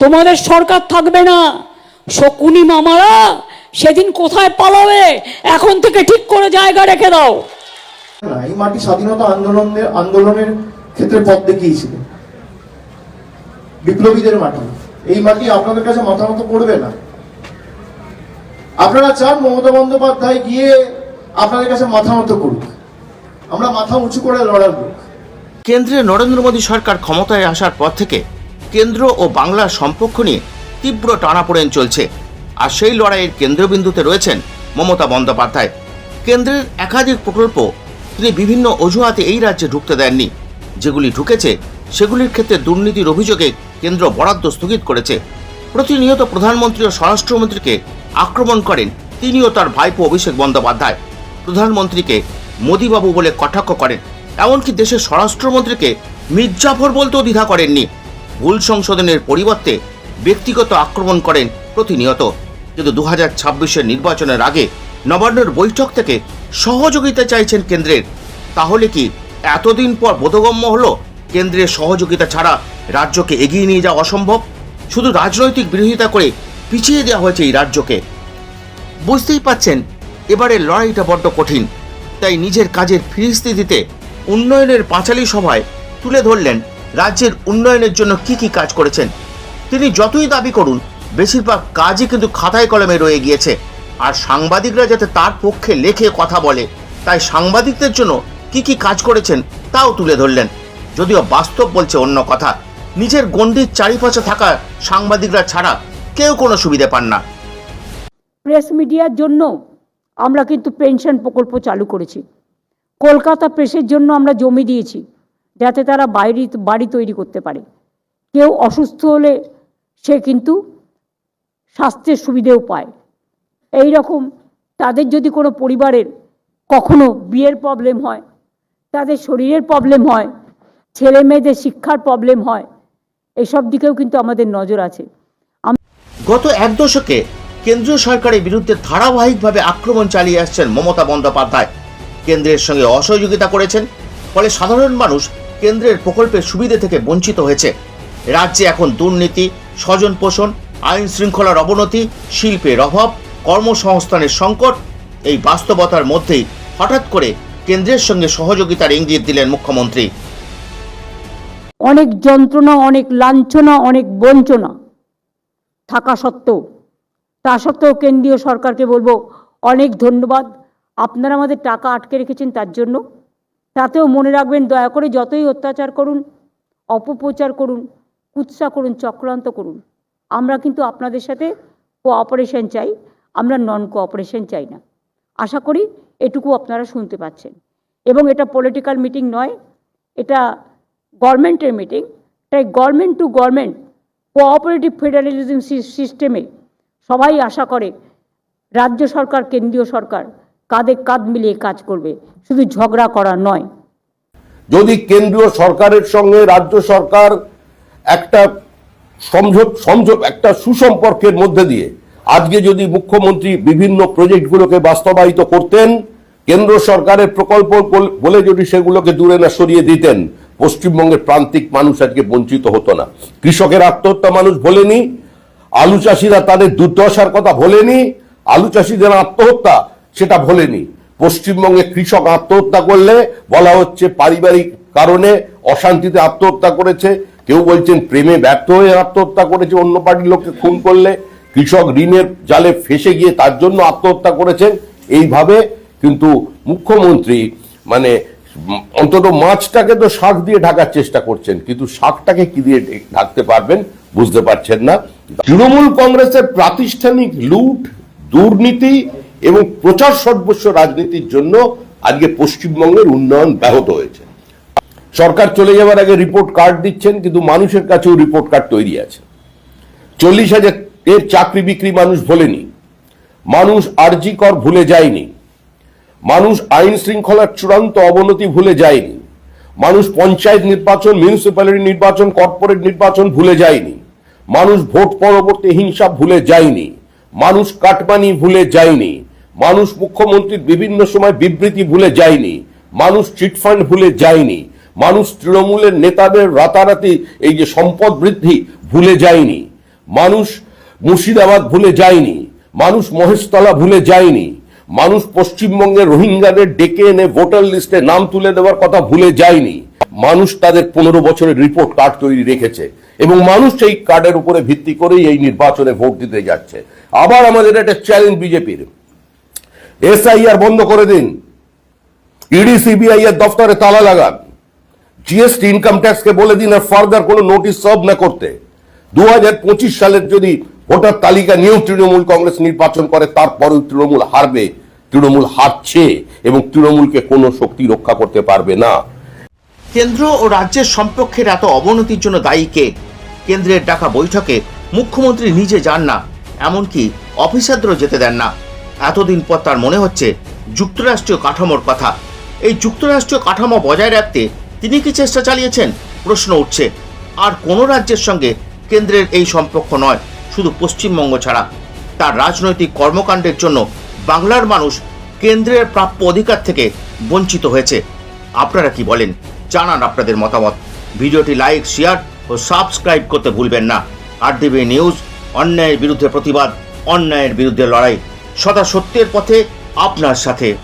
তোমাদের সরকার থাকবে না। শকুনি মামারা সেদিন কোথায় পালাবে? এখন থেকে ঠিক করে জায়গা রেখে দাও। এই মাটি স্বাধীনতা আন্দোলনের আন্দোলনের ক্ষেত্রে পথ দেখিয়েছিল। বিপ্লবীদের মাটি। এই মাটি আপনাদের কাছে মাথা মতো করবে না। আপনারা চান মমতা বন্দ্যোপাধ্যায় গিয়ে আপনাদের কাছে মাথা মতো করুক। আমরা মাথা উঁচু করে লড়াবো কেন্দ্রে নরেন্দ্র মোদী সরকার ক্ষমতায় আসার পর থেকে কেন্দ্র ও বাংলার সম্পর্ক নিয়ে তীব্র টানাপোড়েন চলছে। আর সেই লড়াইয়ের কেন্দ্রবিন্দুতে রয়েছেন মমতা বন্দ্যোপাধ্যায়। কেন্দ্রের একাধিক প্রকল্প তিনি বিভিন্ন অজুহাতে এই রাজ্যে ঢুকতে দেননি। যেগুলি ঢুকেছে, সেগুলির ক্ষেত্রে দুর্নীতির অভিযোগে কেন্দ্র বরাদ্দ স্থগিত করেছে। প্রতিনিয়ত প্রধানমন্ত্রী ও স্বরাষ্ট্রমন্ত্রীকে আক্রমণ করেন তিনিও তার ভাইপো অভিষেক বন্দ্যোপাধ্যায়। প্রধানমন্ত্রীকে মোদিবাবু বলে কটাক্ষ করেন। এমনকি দেশের স্বরাষ্ট্রমন্ত্রীকে মির্জাফর বলতেও দ্বিধা করেননি। ভুল সংশোধনের পরিবর্তে ব্যক্তিগত আক্রমণ করেন প্রতিনিয়ত। কিন্তু দু হাজার ছাব্বিশের নির্বাচনের আগে নবান্নর বৈঠক থেকে সহযোগিতা চাইছেন কেন্দ্রের। তাহলে কি এতদিন পর বোধগম্য হলো কেন্দ্রের সহযোগিতা ছাড়া রাজ্যকে এগিয়ে নিয়ে যাওয়া অসম্ভব? শুধু রাজনৈতিক বিরোধিতা করে পিছিয়ে দেওয়া হয়েছে এই রাজ্যকে। বুঝতেই পাচ্ছেন এবারের লড়াইটা বড্ড কঠিন। তাই নিজের কাজের ফিরিস্তি দিতে উন্নয়নের পাঁচালী সভায় তুলে ধরলেন রাজ্যের উন্নয়নের জন্য কি কি কাজ করেছেন? তিনি যতই দাবি করুন, বেশিরভাগ কাজই কিন্তু খাতায় কলমে রয়ে গিয়েছে। আর সাংবাদিকরা যাতে তার পক্ষে লেখে কথা বলে, তাই সাংবাদিকদের জন্য কি কি কাজ করেছেন তাও তুলে ধরলেন। যদিও বাস্তব বলছে অন্য কথা, নিজের গণ্ডির চারিপাশে থাকা সাংবাদিকরা ছাড়া কেউ কোনো সুবিধে পান না। প্রেস মিডিয়ার জন্য আমরা কিন্তু পেনশন প্রকল্প চালু করেছি। কলকাতা প্রেসের জন্য আমরা জমি দিয়েছি। যাতে তারা বাইরে, বাড়ি তৈরি করতে পারে। কেউ অসুস্থ হলে সে কিন্তু স্বাস্থ্যের সুবিধেও পায়। এই রকম তাদের যদি কোনো পরিবারের কখনো বিয়ের প্রবলেম হয়, তাদের শরীরের প্রবলেম হয়, ছেলে মেয়েদের শিক্ষার প্রবলেম হয়, এসব দিকেও কিন্তু আমাদের নজর আছে। গত এক দশকে কেন্দ্রীয় সরকারের বিরুদ্ধে ধারাবাহিকভাবে আক্রমণ চালিয়ে আসছেন মমতা বন্দ্যোপাধ্যায়। কেন্দ্রের সঙ্গে অসহযোগিতা করেছেন, ফলে সাধারণ মানুষ কেন্দ্রের প্রকল্পের সুবিধে থেকে বঞ্চিত হয়েছে। রাজ্যে এখন দুর্নীতি স্বজন পোষণ আইন শৃঙ্খলার অবনতি, শিল্পের অভাব, কর্মসংস্থানের সংকট, এই বাস্তবতার মধ্যেই হঠাৎ করে কেন্দ্রের সঙ্গে সহযোগিতার ইঙ্গিত দিলেন মুখ্যমন্ত্রী। অনেক যন্ত্রণা, অনেক লাঞ্ছনা, অনেক বঞ্চনা থাকা সত্ত্বেও। তা সত্ত্বেও কেন্দ্রীয় সরকারকে বলব, অনেক ধন্যবাদ। আপনারা আমাদের টাকা আটকে রেখেছেন তার জন্য। তাতেও মনে রাখবেন, দয়া করে যতই অত্যাচার করুন, অপপ্রচার করুন, কুৎসা করুন, চক্রান্ত করুন, আমরা কিন্তু আপনাদের সাথে কোঅপারেশন চাই, আমরা নন কোঅপারেশন চাই না। আশা করি এটুকু আপনারা শুনতে পাচ্ছেন। এবং এটা পলিটিক্যাল মিটিং নয়, এটা গভর্নমেন্টের মিটিং তাই government to government cooperative federalism সিস্টেমে সবাই আশা করে, রাজ্য সরকার, কেন্দ্রীয় সরকার কাঁধে কাঁধ মিলিয়ে কাজ করবে। শুধু ঝগড়া করা নয়। যদি কেন্দ্রীয় সরকারের সঙ্গে রাজ্য সরকার একটা সমঝোত সমঝোত, একটা সুসম্পর্কের মধ্যে দিয়ে আজকে যদি মুখ্যমন্ত্রী বিভিন্ন প্রজেক্টগুলোকে বাস্তবায়িত করতেন, কেন্দ্র সরকারের প্রকল্প বল- যদি সেগুলোকে দূরে না সরিয়ে দিতেন, পশ্চিমবঙ্গের প্রান্তিক মানুষ আজকে বঞ্চিত হতো না। কৃষকের আত্মহত্যা মানুষ ভোলেনি, আলু চাষিরা তাদের দুর্দশার কথা ভোলেনি, আলু চাষিদের আত্মহত্যা সেটা ভোলেনি। পশ্চিমবঙ্গে কৃষক আত্মহত্যা করলে বলা হচ্ছে পারিবারিক কারণে অশান্তিতে আত্মহত্যা করেছে। কেউ বলছেন প্রেমে ব্যর্থ হয়ে আত্মহত্যা করেছে, অন্য পার্টির লোককে খুন করলে কৃষক ঋণের জালে ফেসে গিয়ে তার জন্য আত্মহত্যা করেছেন। এইভাবে কিন্তু মুখ্যমন্ত্রী মানে অন্তত মাছটাকে তো শাক দিয়ে ঢাকার চেষ্টা করছেন, কিন্তু শাকটাকে কি দিয়ে ঢাকতে পারবেন বুঝতে পারছেন না। তৃণমূল কংগ্রেসের প্রাতিষ্ঠানিক লুট, দুর্নীতি এবং প্রচার সর্বস্ব রাজনীতির জন্য আজকে পশ্চিমবঙ্গের উন্নয়ন ব্যাহত হয়েছে। সরকার চলে যাওয়ার আগে রিপোর্ট কার্ড দিচ্ছেন, কিন্তু মানুষের কাছেও রিপোর্ট কার্ড তৈরি আছে। চল্লিশ হাজার এর চাকরি বিক্রি মানুষ ভোলেনি। মানুষ আরজি কর ভুলে যায়নি। মানুষ আইন শৃঙ্খলার চূড়ান্ত অবনতি ভুলে যায়নি। মানুষ পঞ্চায়েত নির্বাচন মিউনিসিপ্যালিটি নির্বাচন কর্পোরেট নির্বাচন ভুলে যায়নি। মানুষ ভোট পরবর্তী হিংসা ভুলে যায়নি। মানুষ কাটমানি ভুলে যায়নি। মানুষ মুখ্যমন্ত্রীর বিভিন্ন সময় বিবৃতি ভুলে যায়নি, মানুষ চিটফান্ড ভুলে যায়নি, মানুষ তৃণমূলের নেতাদের রাতারাতি এই যে সম্পদ বৃদ্ধি ভুলে যায়নি, মানুষ মুর্শিদাবাদ ভুলে যায়নি, মানুষ মহেশতলা ভুলে যায়নি, মানুষ পশ্চিমবঙ্গের রোহিঙ্গাদের ডেকে এনে ভোটার লিস্টে নাম তুলে দেওয়ার কথা ভুলে যায়নি, মানুষ তাদের পনেরো বছরের রিপোর্ট কার্ড তৈরি রেখেছে এবং মানুষ সেই কার্ডের উপরে ভিত্তি করেই এই নির্বাচনে ভোট দিতে যাচ্ছে। আবার আমাদের একটা চ্যালেঞ্জ বিজেপির। এসআইআর বন্ধ করে দিন। ইডি, সিবিআই এর দফতরে তালা লাগান। জিএসটি ইনকাম ট্যাক্সকে বলে দিন আর ফার্দার কোনো নোটিশ সার্ভ না করতে। দুই হাজার পঁচিশ সালের যদি ভোটার তালিকা নিয়েও তৃণমূল কংগ্রেস নির্বাচন করে, তারপরেও তৃণমূল হারবে, তৃণমূল হারছে এবং তৃণমূলকে কোনো শক্তি রক্ষা করতে পারবে না। কেন্দ্র ও রাজ্যের সম্পর্কের এত অবনতির জন্য দায়ী কে? কেন্দ্রের ডাকা বৈঠকে মুখ্যমন্ত্রী নিজে যান না, এমনকি অফিসারদেরও যেতে দেন না। এতদিন পর তার মনে হচ্ছে যুক্তরাষ্ট্রীয় কাঠামোর কথা। এই যুক্তরাষ্ট্রীয় কাঠামো বজায় রাখতে তিনি কি চেষ্টা চালিয়েছেন? প্রশ্ন উঠছে। আর কোনো রাজ্যের সঙ্গে কেন্দ্রের এই সম্পর্ক নয়, শুধু পশ্চিমবঙ্গ ছাড়া। তার রাজনৈতিক কর্মকাণ্ডের জন্য বাংলার মানুষ কেন্দ্রের প্রাপ্য অধিকার থেকে বঞ্চিত হয়েছে। আপনারা কি বলেন? জানান আপনাদের মতামত। ভিডিওটি লাইক, শেয়ার ও সাবস্ক্রাইব করতে ভুলবেন না। আর ডিবি নিউজ, অন্যায়ের বিরুদ্ধে প্রতিবাদ, অন্যায়ের বিরুদ্ধে লড়াই। সদা সত্যের পথে আপনার সাথে।